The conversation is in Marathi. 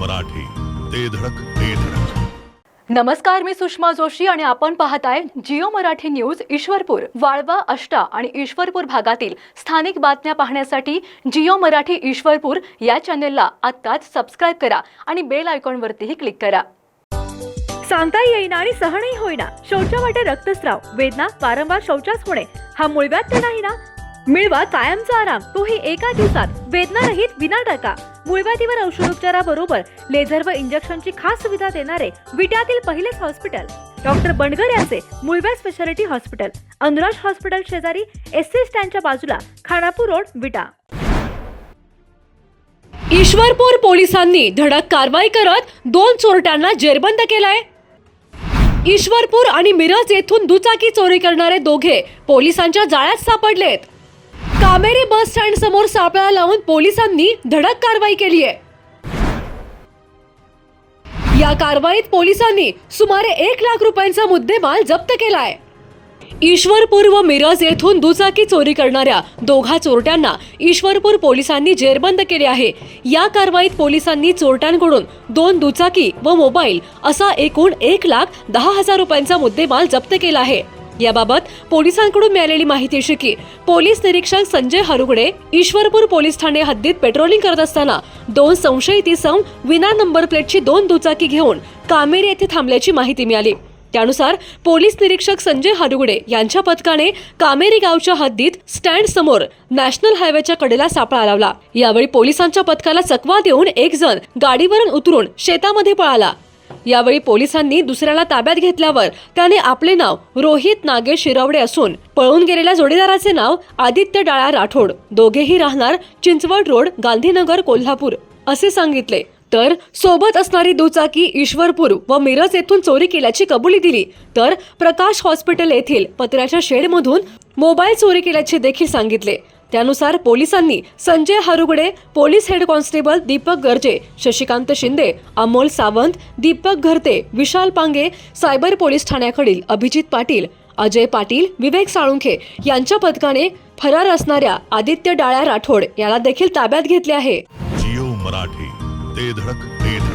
मराठी. ते धडक ते धडक. नमस्कार मी सुषमा जोशी आणि आपण पाहताय जिओ मराठी न्यूज ईश्वरपूर वाळवा अष्टा आणि ईश्वरपूर भागातील स्थानिक बातम्या पाहण्यासाठी जिओ मराठी ईश्वरपूर या चॅनेलला आत्ताच सबस्क्राईब करा आणि बेल आयकॉनवरतीही क्लिक करा. सांगता येईना आणि सहनही होईना. शौचा वाटे रक्तस्राव वेदना वारंवार शौचास होणे हा मुळव्यात तर नाही ना? मिळवा कायमचा आराम. तोही एका दिवसात. वेदना रहित विना टाका मुळव्याधीवर औषधोपचाराबरोबर लेझर व इंजेक्शनची खास सुविधा देणारे विट्यातील पहिलेच हॉस्पिटल. डॉक्टर बंडगर यांचे मुळव्या स्पेशालिटी हॉस्पिटल. अनुराज हॉस्पिटल शेजारी एस सी स्टँडच्या बाजूला खानापूर रोड विटा. ईश्वरपूर पोलिसांनी धडक कारवाई करत दोन चोरट्यांना जेरबंद केलाय. ईश्वरपूर आणि मिरज येथून दुचाकी चोरी करणारे दोघे पोलिसांच्या जाळ्यात सापडलेत. कामेरी बस स्टँड समोर सापळा लावून पोलिसांनी धडक कारवाई केली आहे. या कारवाईत पोलिसांनी सुमारे एक लाख रुपयांचा मुद्देमाल जप्त केलाय ईश्वरपूर व मिरज येथून दुचाकी चोरी करणाऱ्या दोघा चोरट्यांना ईश्वरपूर पोलिसांनी जेरबंद केले आहे. या कारवाईत पोलिसांनी चोरट्यांकडून दोन दुचाकी व मोबाईल असा एकूण एक लाख दहा हजार रुपयांचा मुद्देमाल जप्त केला आहे. याबाबत पोलिसांकडून मिळालेली माहिती अशी की पोलीस निरीक्षक संजय हरुगडे ईश्वरपूर पोलीस ठाणे हद्दीत पेट्रोलिंग करत असताना दोन संशयित इसम विना नंबर प्लेटची दोन दुचाकी घेऊन कामेरी येथे थांबल्याची माहिती मिळाली. त्यानुसार पोलीस निरीक्षक संजय हरुगडे यांच्या पथकाने कामेरी गावच्या हद्दीत स्टँड समोर नॅशनल हायवेच्या कडेला सापळा लावला. यावेळी पोलिसांच्या पथकाला चकवा देऊन एक जण गाडीवरून उतरून शेतामध्ये पळाला. यावेळी पोलिसांनी दुसऱ्याला ताब्यात घेतल्यावर त्याने आपले नाव रोहित नागेश शिरवडे असून पळून गेलेल्या जोडीदाराचे नाव आदित्य डाळा राठोड. दोघेही राहणार चिंचवड रोड गांधीनगर कोल्हापूर असे सांगितले. तर सोबत असणारी दुचाकी ईश्वरपूर व मिरज येथून चोरी केल्याची कबुली दिली. तर प्रकाश हॉस्पिटल येथील पत्र्याच्या शेडमधून मोबाईल चोरी केल्याचे देखील सांगितले. त्यानुसार पोलिसांनी Sanjay Harugade police head constable Deepak Garje Shashikant Shinde Amol Sawant Deepak Gharte Vishal Pange cyber police ठाण्याकडील Abhijit Patil Ajay Patil Vivek Salunkhe यांच्या पथकाने फरार असणाऱ्या आदित्य डाळ्या राठोड याला देखील ताब्यात घेतले आहे. जिओ मराठी ते धडक ते धडक.